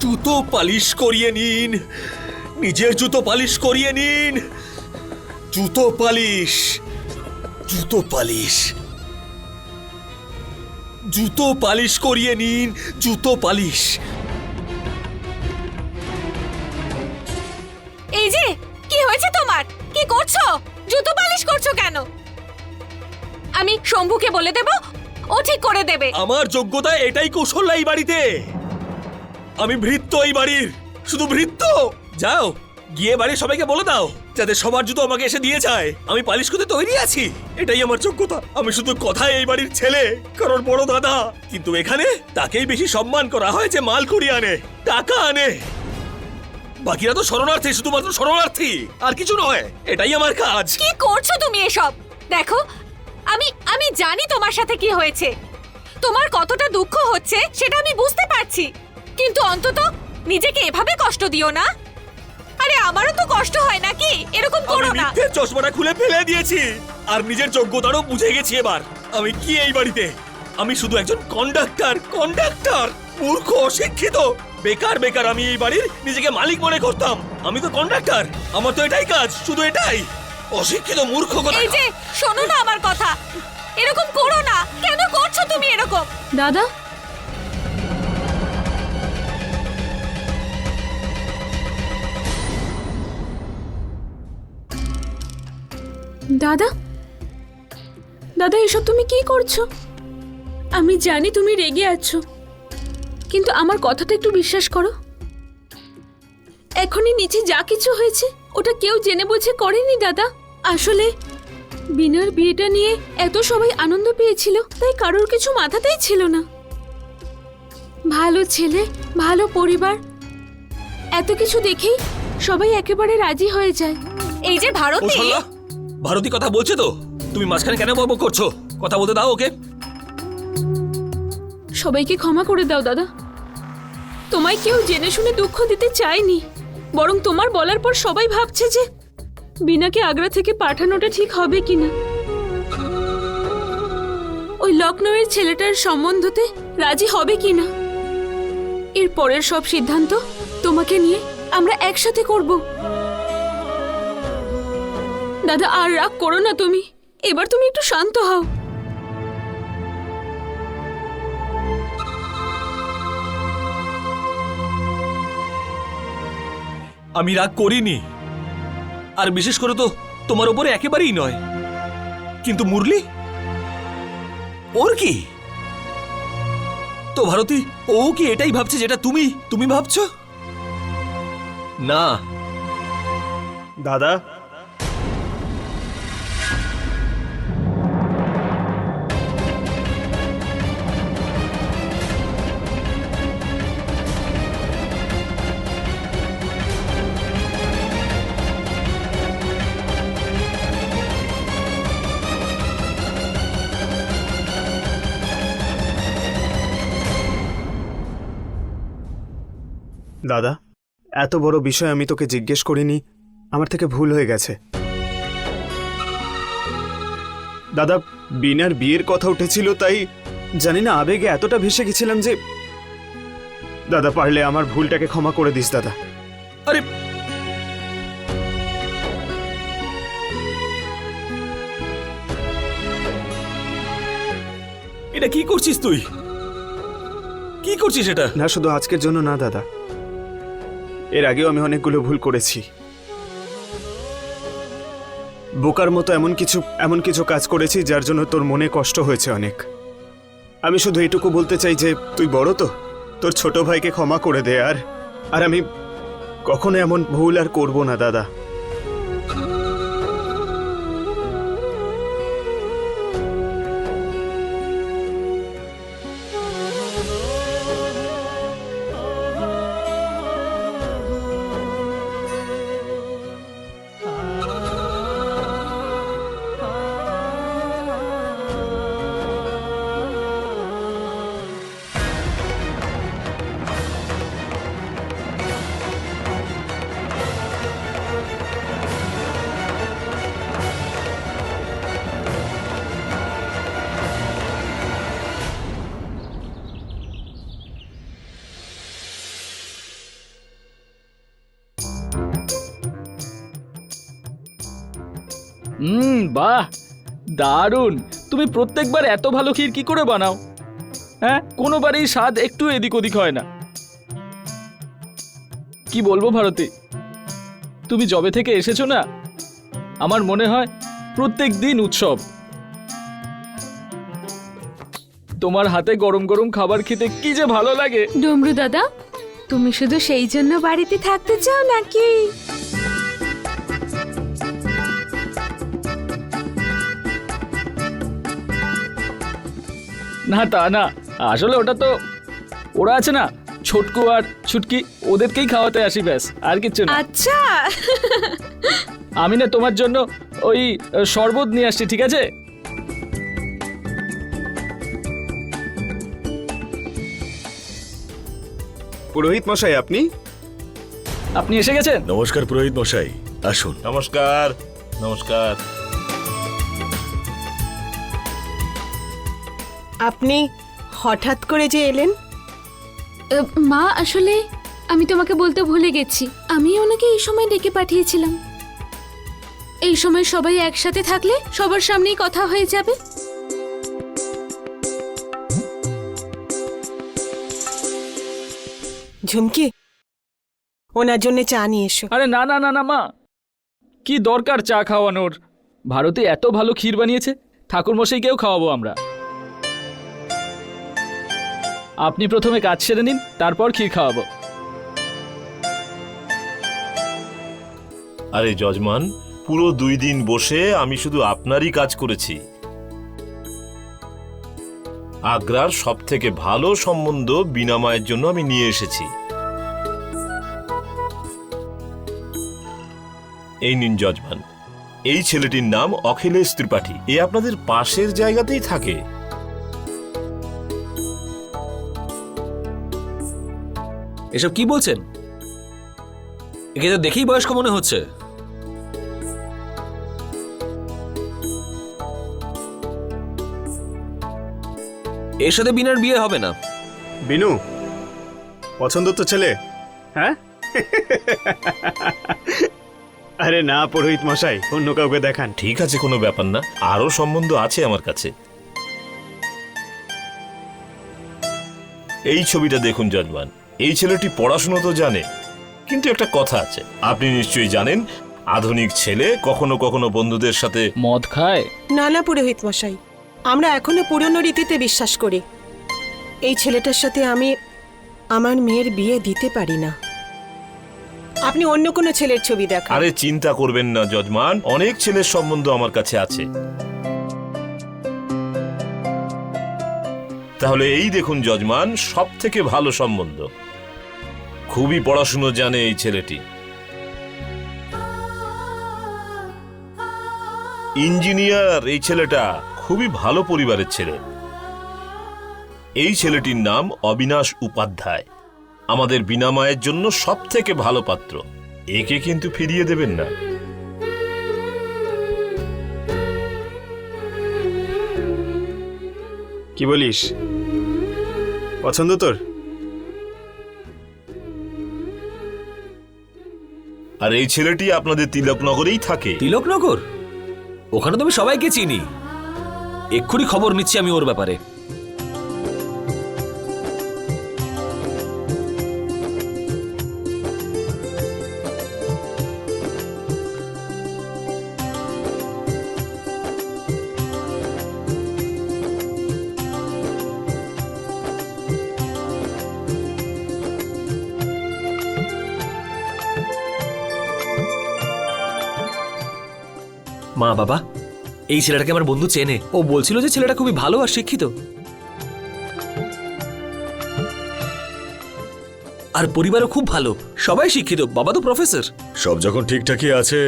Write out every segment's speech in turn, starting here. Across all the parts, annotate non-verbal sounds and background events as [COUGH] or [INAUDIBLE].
জুতো পালিশ করিয়ে নিন, নিজের জুতো পালিশ করিয়ে নিন। জুতো পালিশ জুতো পালিশ। জুতো পালিশ করিয়ে নিন, জুতো পালিশ। আমি শম্ভুকে বলে দেব ও ঠিক করে দেবে। আমার যোগ্যতা এটাই কৌশল এই বাড়িতে। আমি ভৃত্য এই বাড়ির শুধু ভৃত্য। যাও গিয়ে বাড়ির সবাইকে বলে দাও যাতে সবার জুতো আমাকে এসে দিয়ে যায়। আমি পালিশ করতে তৈরি আছি। এটাই আমার যোগ্যতা। আমি শুধু কথায় এই বাড়ির ছেলে কারণ বড় দাদা। কিন্তু এখানে তাকেই বেশি সম্মান করা হয় যে মাল কুড়িয়ে আনে টাকা আনে। বাকিরা তো শরণার্থী শুধুমাত্র শরণার্থী। আর কিছু নয় এটাই আমার কাজ। কি করছ তুমি এসব? দেখো আমি আমি জানি তোমার সাথে কি হয়েছে। তোমার কতটা দুঃখ হচ্ছে সেটা আমি বুঝতে পারছি। কিন্তু অন্তত নিজেকে এভাবে কষ্ট দিও না। আরে আমারও তো কষ্ট হয় নাকি? এরকম আমি করো না। মিথ্যের চশমাটা খুলে ফেলে দিয়েছি। আর নিজের যোগ্যতারও বুঝে গেছি এবার। আমি কি এই বাড়িতে? আমি শুধু একজন কন্ডাক্টর কন্ডাক্টর মূর্খ অশিক্ষিত। বেকার বেকার আমি এই বাড়ির নিজেকে মালিক মনে করতাম। আমি তো কন্ডাক্টর আমার তো এটাই কাজ শুধু এটাই। অশিক্ষিত মূর্খ কথা এই যে শোনো না আমার কথা। এরকম করো না। কেন করছ তুমি এরকম? দাদা? দাদা? দাদা এসব তুমি কি করছ? আমি জানি তুমি রেগে আছো। কিন্তু আমার কথাটা একটু বিশ্বাস করো। এখনই নিচে যা কিছু হয়েছে ওটা কেউ জেনে বুঝে করেনি দাদা। আসলে বিনার বিয়েটা নিয়ে এত সবাই আনন্দ পেয়েছিল তাই কারোর কিছু মাথাতেই ছিল না। ভালো ছেলে ভালো পরিবার এত কিছু দেখেই সবাই একেবারে রাজি হয়ে যায়। এই যে ভারতী! ভারতী কথা বলছে তো? তুমি মাঝখানে কেন বকবক করছ? কথা বলতে দাও ওকে। সবাইকে ক্ষমা করে দাও দাদা। তোমায় কেউ জেনে শুনে দুঃখ দিতে চায়নি বরং তোমার বলার পর সবাই ভাবছে যে বিনাকে আগ্রা থেকে পাঠানোটা ঠিক হবে কিনা? ওই লখনৌয়ের ছেলেটার সম্বন্ধতে রাজি হবে কিনা? এর পরের সব সিদ্ধান্ত তোমাকে নিয়ে আমরা একসাথে করব। দাদা, আর রাগ করো না তুমি। এবার তুমি একটু শান্ত হও। আমি রাগ করিনি। আর বিশেষ করে তো তোমার উপরে একেবারেই নয়। কিন্তু মুরলি, ওর কি? তো ভারতী, ও কি এটাই ভাবছে যেটা তুমি তুমি ভাবছ? না। দাদা দাদা এত বড় বিষয় আমি তোকে জিজ্ঞেস করিনি আমার থেকে ভুল হয়ে গেছে। দাদা বিনার বিয়ের কথা উঠেছিল তাই জানি না আবেগে এতটা ভেসে গেছিলাম যে দাদা পারলে আমার ভুলটাকে ক্ষমা করে দিস দাদা। আরে এটা কি করছিস তুই? কি করছিস এটা? না শুধু আজকের জন্য না দাদা। এর আগেও আমি অনেকগুলো ভুল করেছি। বোকার মতো এমন কিছু এমন কিছু কাজ করেছি যার জন্য তোর মনে কষ্ট হয়েছে অনেক। আমি শুধু এটুকু বলতে চাই যে, তুই বড় তো? তোর ছোট ভাইকে ক্ষমা করে দে আর আর আমি কখনো এমন ভুল আর করব না, দাদা। হুম, বাহ, দারুণ। তুমি প্রত্যেকবার এত ভালো ক্ষীর কি করে বানাও? হ্যাঁ কোনোবারই স্বাদ একটু এদিক ওদিক হয় না। কি বলব ভারতী? তুমি জবে থেকে এসেছ না? আমার মনে হয় প্রত্যেক দিন উৎসব। তোমার হাতে গরম গরম খাবার খেতে কি যে ভালো লাগে। ডমরু দাদা তুমি শুধু সেই জন্য বাড়িতে থাকতে চাও নাকি? না তা না। আসলে ওটা তো ওরা আছে না ছোটকু আর ছুটকি ওদেরকেই খাওয়াতে আসি ব্যাস আর কিচ্ছু না। আচ্ছা। আমি না তোমার জন্য ওই শরবত নিয়ে আসছি ঠিক আছে? পুরোহিত মশাই আপনি? আপনি এসে গেছেন? নমস্কার পুরোহিত মশাই আসুন। নমস্কার নমস্কার। আপনি হঠাৎ করে যে এলেন? আহ, মা আসলে আমি তোমাকে বলতে ভুলে গেছি। আমি ওনাকে এই সময় ডেকে পাঠিয়েছিলাম। এই সময় সবাই একসাথে থাকলে সবার সামনেই কথা হয়ে যাবে। ঝুমকি? ওনার জন্য চা নিয়ে এসো। আরে না না না না মা। কি দরকার চা খাওয়ানোর? ভারতে এত ভালো ক্ষীর বানিয়েছে ঠাকুর মশাইকেও খাওয়াবো আমরা। আপনি প্রথমে কাজ সেরে নিন তারপর ক্ষীর খাওয়াবো। আরে যজমান পুরো দুই দিন বসে আমি শুধু আপনারই কাজ করেছি। আগ্রার সব থেকে ভালো সম্বন্ধ বিনা মায়ের জন্য আমি নিয়ে এসেছি। এই নিন যজমান। এই ছেলেটির নাম অখিলেশ ত্রিপাঠী। এ আপনাদের পাশের জায়গাতেই থাকে। এসব কি বলছেন? একে তো দেখেই বয়স্ক মনে হচ্ছে। এর সাথে বিনার বিয়ে হবে না। বিনু পছন্দ তো ছেলে। হ্যাঁ? [LAUGHS] আরে না পুরোহিত মশাই অন্য কাউকে দেখান। ঠিক আছে কোনো ব্যাপার না। আরও সম্বন্ধ আছে আমার কাছে। এই ছবিটা দেখুন যজমান এই ছেলেটি পড়াশুনো তো জানে কিন্তু একটা কথা আছে। আপনি নিশ্চয়ই জানেন আধুনিক ছেলে কখনো কখনো বন্ধুদের সাথে মদ খায়? না না পুরোহিত মশাই। আমরা এখনও পুরনো রীতিতে বিশ্বাস করি। এই ছেলেটার সাথে আমি আমার মেয়ের বিয়ে দিতে পারি না। আপনি অন্য কোনো ছেলের ছবি দেখান। আরে চিন্তা করবেন না, যজমান। অনেক ছেলের সম্বন্ধ আমার কাছে আছে। তাহলে এই দেখুন যজমান সব থেকে ভালো সম্বন্ধ। খুবই পড়াশুনো জানে এই ছেলেটি। ইঞ্জিনিয়ার এই ছেলেটা খুবই ভালো পরিবারের ছেলে। এই ছেলেটির নাম অবিনাশ উপাধ্যায়। আমাদের বিনা মায়ের জন্য সব থেকে ভালো পাত্র। একে কিন্তু ফিরিয়ে দেবেন না। কি বলিস? পছন্দ তোর? আর এই ছেলেটি আপনাদের তিলকনগরেই থাকে। তিলকনগর? ওখানে তো আমি সবাইকে চিনি। এক্ষুনি খবর নিচ্ছি আমি ওর ব্যাপারে। মা বাবা। এই ছেলেটাকে আমার বন্ধু চেনে। ও বলছিল যে ছেলেটা খুবই ভালো আর শিক্ষিত। আর পরিবারও খুব ভালো। সবাই শিক্ষিত বাবা তো প্রফেসর। সব যখন ঠিকঠাকই আছে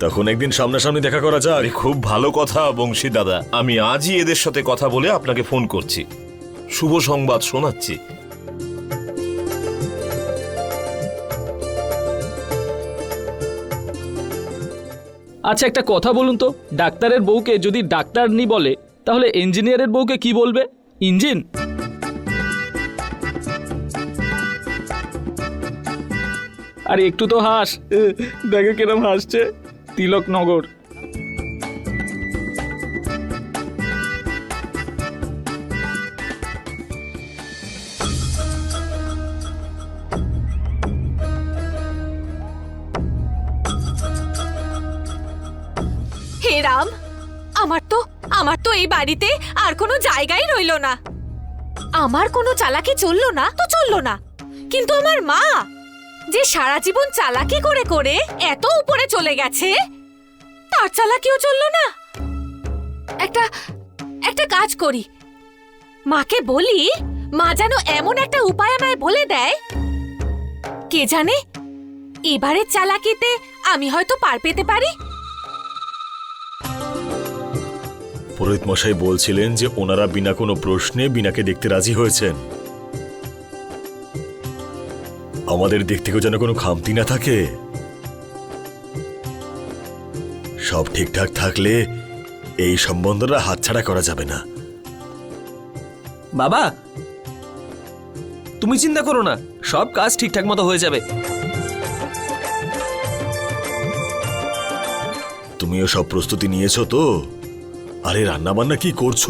তখন একদিন সামনাসামনি দেখা করা যাক। আরে খুব ভালো কথা বংশী দাদা। আমি আজই এদের সাথে কথা বলে আপনাকে ফোন করছি। শুভ সংবাদ শোনাচ্ছি। আচ্ছা একটা কথা বলুন তো। ডাক্তারের বউকে যদি ডাক্তার নি বলে, তাহলে ইঞ্জিনিয়ারের বউকে কি বলবে? ইঞ্জিন? আর, একটু তো হাস। দেখে কিরম হাসছে। তিলকনগর এই বাড়িতে আর কোনো জায়গাই রইল না। আমার কোনো চালাকি চলল না তো চলল না। কিন্তু আমার মা, যে সারা জীবন চালাকি করে করে এত উপরে চলে গেছে, তার চালাকিও চলল না। একটা একটা কাজ করি। মাকে বলি, মা যেন এমন একটা উপায় আমায় বলে দেয়, কে জানে, এবারের চালাকিতে আমি হয়তো পার পেতে পারি? পুরোহিত মশাই বলছিলেন যে ওনারা বিনা কোনো প্রশ্নে বিনাকে দেখতে রাজি হয়েছেন। আমাদের দিক থেকেও যেন কোনো খামতি না থাকে। সব ঠিকঠাক থাকলে এই সম্বন্ধটা হাতছাড়া করা যাবে না। বাবা তুমি চিন্তা করো না সব কাজ ঠিকঠাক মতো হয়ে যাবে। তুমিও সব প্রস্তুতি নিয়েছো তো? আরে রান্না বান্না কি করছ?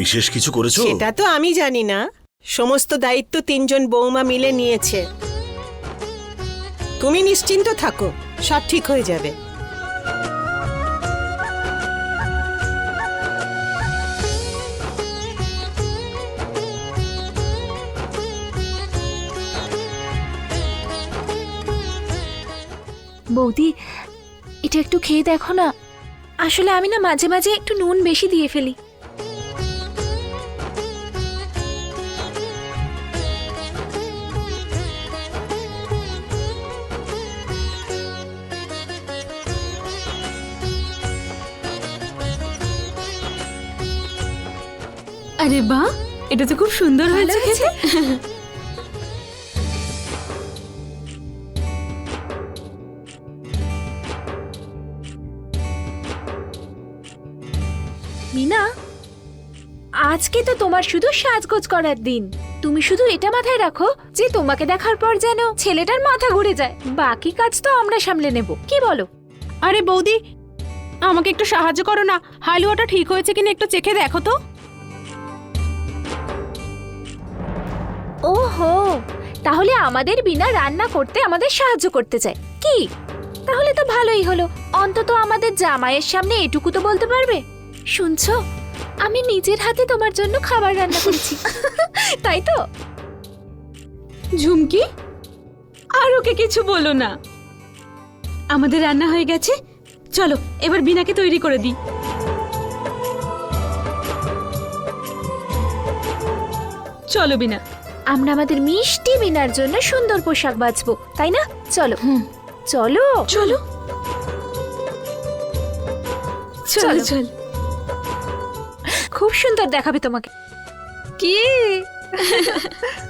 বিশেষ কিছু করেছ? সেটা তো আমি জানি না। সমস্ত দায়িত্ব তিনজন বৌমা মিলে নিয়েছে। তুমি নিশ্চিন্ত থাকো সব ঠিক হয়ে যাবে। বৌদি এটা একটু খেয়ে দেখো না। আসলে আমি না মাঝে মাঝে একটু নুন বেশি দিয়ে ফেলি। আরে বাহ এটা তো খুব সুন্দর হয়েছে। খেতে [LAUGHS] তো তোমার শুধু সাজগোজ করার দিন। তুমি শুধু এটা মাথায় রাখো যে তোমাকে দেখার পর যেন ছেলেটার মাথা ঘুরে যায়। বাকি কাজ তো আমরা সামলে নেব। কি বলো? আরে বৌদি আমাকে একটু সাহায্য করো না। হালুয়াটা ঠিক হয়েছে কিনা একটু চেখে দেখো তো। ওহো তাহলে আমাদের বিনা রান্না করতে আমাদের সাহায্য করতে চায়। কি? তাহলে তো ভালোই হলো। অন্তত আমাদের জামাইয়ের সামনে এটুকু তো বলতে পারবে। শুনছো? আমি নিজের হাতে তোমার জন্য খাবার রান্না করেছি। [LAUGHS] তাই তো? ঝুমকি আর ওকে কিছু বলো না। আমাদের রান্না হয়ে গেছে। চলো এবার বিনাকে তৈরি করে দিই। চলো বিনা। আমরা আমাদের মিষ্টি বিনার জন্য সুন্দর পোশাক বাঁচবো তাই না? চলো। চলো। চলো চলো। চল। খুব সুন্দর দেখাবে তোমাকে। কি?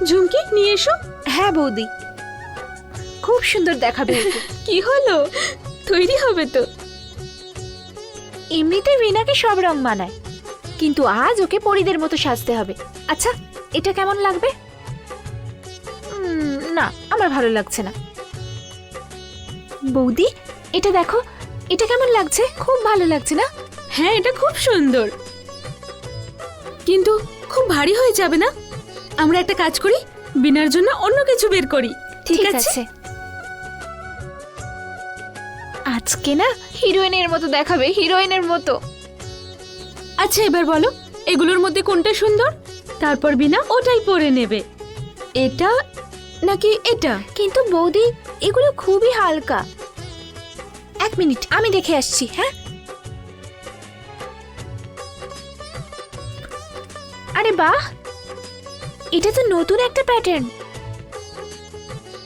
ঝুমকি নিয়ে এসো। হ্যাঁ বৌদি। খুব সুন্দর দেখাবে কি হলো? তৈরি হবে তো। এমনিতে রিনাকে সব রং মানায় কিন্তু আজ ওকে পরিদের মতো সাজতে হবে। আচ্ছা এটা কেমন লাগবে? না আমার ভালো লাগছে না। বৌদি এটা দেখো এটা কেমন লাগছে? খুব ভালো লাগছে না? হ্যাঁ এটা খুব সুন্দর। কিন্তু খুব ভারী হয়ে যাবে না? আমরা একটা কাজ করি বিনার জন্য অন্য কিছু বের করি ঠিক আছে। আজকে না হিরোইনের মতো দেখাবে হিরোইনের মতো। আচ্ছা এবার বলো এগুলোর মধ্যে কোনটা সুন্দর? তারপর বিনা ওটাই পরে নেবে। এটা নাকি এটা? কিন্তু বৌদি এগুলো খুবই হালকা। এক মিনিট আমি দেখে আসছি হ্যাঁ? আরে বাহ! এটা তো নতুন একটা প্যাটার্ন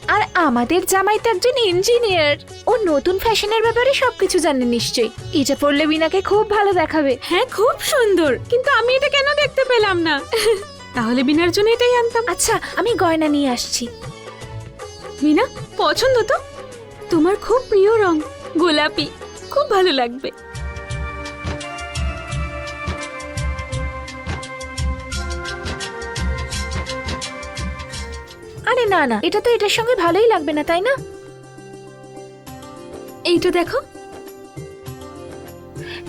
আর আমাদের জামাই তো একজন ইঞ্জিনিয়ার ও নতুন ফ্যাশনের ব্যাপারে সবকিছু জানে নিশ্চয়ই। এটা পরলে বিনাকে খুব ভালো দেখাবে। হ্যাঁ খুব সুন্দর। কিন্তু আমি এটা কেন দেখতে পেলাম না? [LAUGHS] তাহলে বিনার জন্য এটাই আনতাম। আচ্ছা আমি গয়না নিয়ে আসছি। বিনা পছন্দ তো? তোমার খুব প্রিয় রং। গোলাপি। খুব ভালো লাগবে। আরে না না এটা তো এটার সঙ্গে ভালোই লাগবে না তাই না? এইটা দেখো।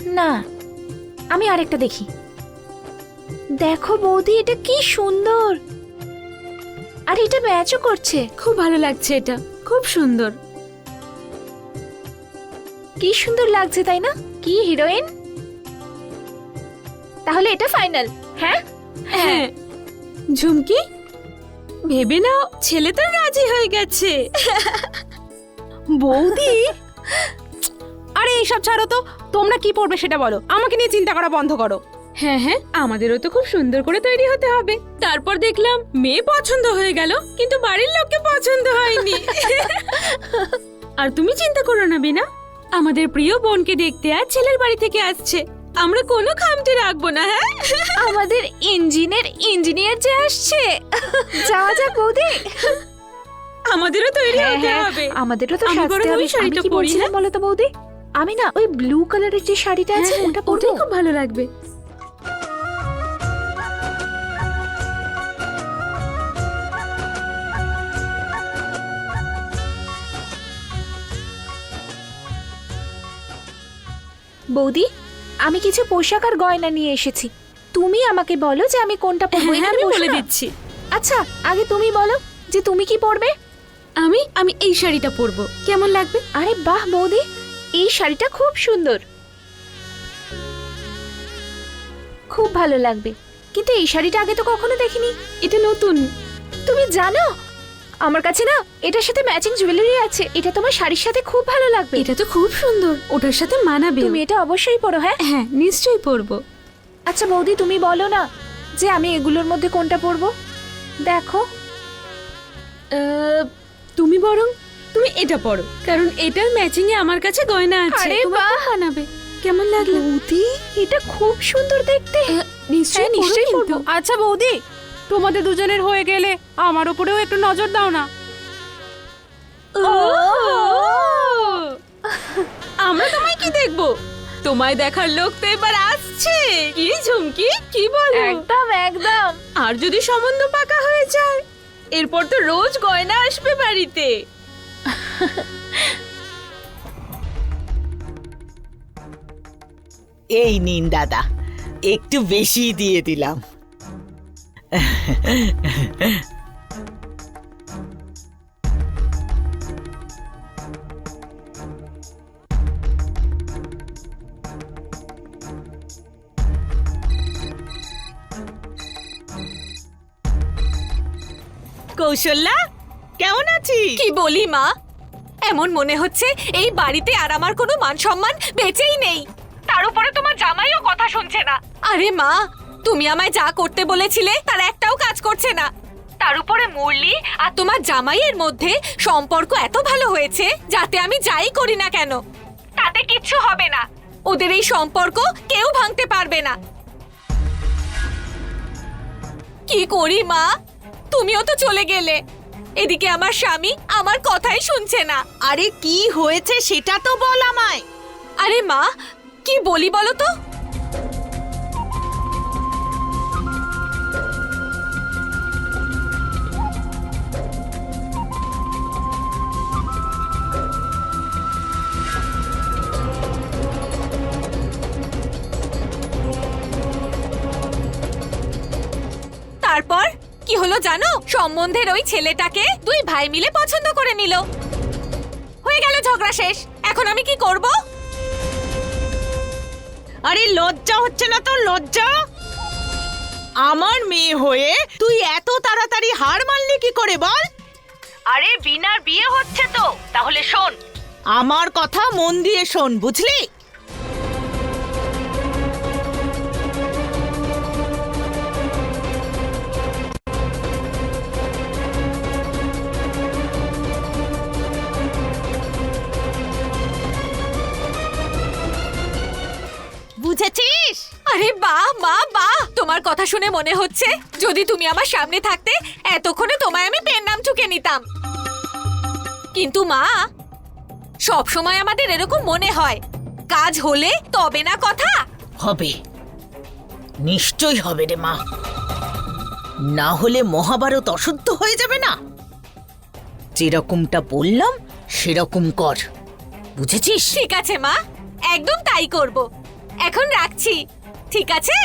না আমি আরেকটা দেখি। দেখো বৌদি এটা কি সুন্দর। আর এটা ম্যাচও করছে। খুব ভালো লাগছে এটা। খুব সুন্দর। কি সুন্দর লাগছে তাই না? কি হিরোইন? তাহলে এটা ফাইনাল হ্যাঁ? হ্যাঁ। ঝুমকি? ভেবে নাও ছেলে তো রাজি হয়ে গেছে। বৌদি? আরে এইসব ছাড়ো তো। তোমরা কি পড়বে সেটা বলো। আমাকে নিয়ে চিন্তা করা বন্ধ করো। হ্যাঁ হ্যাঁ আমাদেরও তো খুব সুন্দর করে তৈরি হতে হবে। তারপর দেখলাম মেয়ে পছন্দ হয়ে গেল কিন্তু বাড়ির লোককে পছন্দ হয়নি। আর তুমি চিন্তা করো না বিনা। আমাদের প্রিয় বোনকে দেখতে আর ছেলের বাড়ি থেকে আসছে। আমরা কোনো খামতি রাখব না হ্যাঁ? আমাদের ইঞ্জিনের ইঞ্জিনিয়ার যে আসছে। যাওয়া যাক বৌদি। আমাদেরও তৈরি হ্যাঁ, হতে হ্যাঁ, হবে। আমাদেরও তো আমি সাজতে বরং ওই হবে আমি শাড়িটা কি পরি, বলছিলাম হ্যাঁ? বলো তো বৌদি? আমি না ওই ব্লু কালারের যে শাড়িটা আছে ওটা পরবো। ওটাই খুব ভালো লাগবে। বৌদি আমি কিছু পোশাক আর গয়না নিয়ে এসেছি। তুমি আমাকে বলো যে আমি কোনটা পরবো হ্যাঁ, এখানে আমি বসো বলে না। দিচ্ছি। আচ্ছা আগে তুমি বলো যে তুমি কি পরবে? আমি আমি এই শাড়িটা পরবো। কেমন লাগবে? আরে বাহ বৌদি এই শাড়িটা খুব সুন্দর। খুব ভালো লাগবে। কিন্তু এই শাড়িটা আগে তো কখনো দেখিনি। এটা নতুন। তুমি জানো আমার কাছে না এটার সাথে ম্যাচিং জুয়েলারি আছে। এটা তোমার শাড়ির সাথে খুব ভালো লাগবে। এটা তো খুব সুন্দর। ওটার সাথে মানাবে। তুমি এটা অবশ্যই পরো হ্যাঁ? হ্যাঁ নিশ্চয়ই পরবো। আচ্ছা বৌদি তুমি বলো না যে আমি এগুলোর মধ্যে কোনটা পরবো? দেখো। তুমি বরং তুমি এটা পরো কারণ এটার ম্যাচিং এ আমার কাছে গয়না আছে। আরে তোমার বাহ! মানাবে। কেমন লাগল? বৌদি এটা খুব সুন্দর দেখতে। নিশ্চয়ই হ্যাঁ, নিশ্চয়ই আচ্ছা বৌদি তোমাদের দুজনের হয়ে গেলে আমার উপরেও একটু নজর দাও না। আমরা তোমায় কি দেখব? তোমায় দেখার লোক তো এবার আসছে। কি ঝুমকি? কি বলো? একদম একদম। আর যদি সম্বন্ধ পাকা হয়ে যায় এরপর তো রোজ গয়না আসবে বাড়িতে। এই নিন দাদা একটু বেশি দিয়ে দিলাম। কৌশল্যা কেমন আছিস? কি বলি মা? এমন মনে হচ্ছে এই বাড়িতে আর আমার কোনো মান সম্মান বেঁচেই নেই। তার উপরে তোমার জামাইও কথা শুনছে না। আরে মা তুমি আমায় যা করতে বলেছিলে তার একটাও কাজ করছে না। তার উপরে মুরলি আর তোমার জামাইয়ের মধ্যে সম্পর্ক এত ভালো হয়েছে যাতে আমি যাই করি না কেন? তাতে কিচ্ছু হবে না। ওদের এই সম্পর্ক কেউ ভাঙতে পারবে না। কি করি মা? তুমিও তো চলে গেলে। এদিকে আমার স্বামী আমার কথাই শুনছে না। আরে কি হয়েছে সেটা তো বল আমায়। আরে মা কি বলি বলো তো? সম্বন্ধের ওই ছেলেটাকে দুই ভাই মিলে পছন্দ করে নিল। হয়ে গেল ঝগড়া শেষ। এখন আমি কি করব? আরে লজ্জা হচ্ছে না তো লজ্জা? আমার মেয়ে হয়ে তুই এত তাড়াতাড়ি হার মানলি কি করে বল? আরে বিনার বিয়ে হচ্ছে তো। তাহলে শোন। আমার কথা মন দিয়ে শোন বুঝলি? আরে বাহ মা বাহ তোমার কথা শুনে মনে হচ্ছে যদি তুমি আমার সামনে থাকতে এতক্ষণে তোমায় আমি পেন নাম ঠুকে নিতাম। কিন্তু মা সব সময় আমাদের এরকম মনে হয়। কাজ হলে তবে না কথা? হবে। নিশ্চয়ই হবে রে মা। না হলে মহাভারত অশুদ্ধ হয়ে যাবে না। যেরকমটা বললাম সেরকম কর। বুঝেছিস? ঠিক আছে মা একদম তাই করব। এখন রাখছি। ঠিক আছে?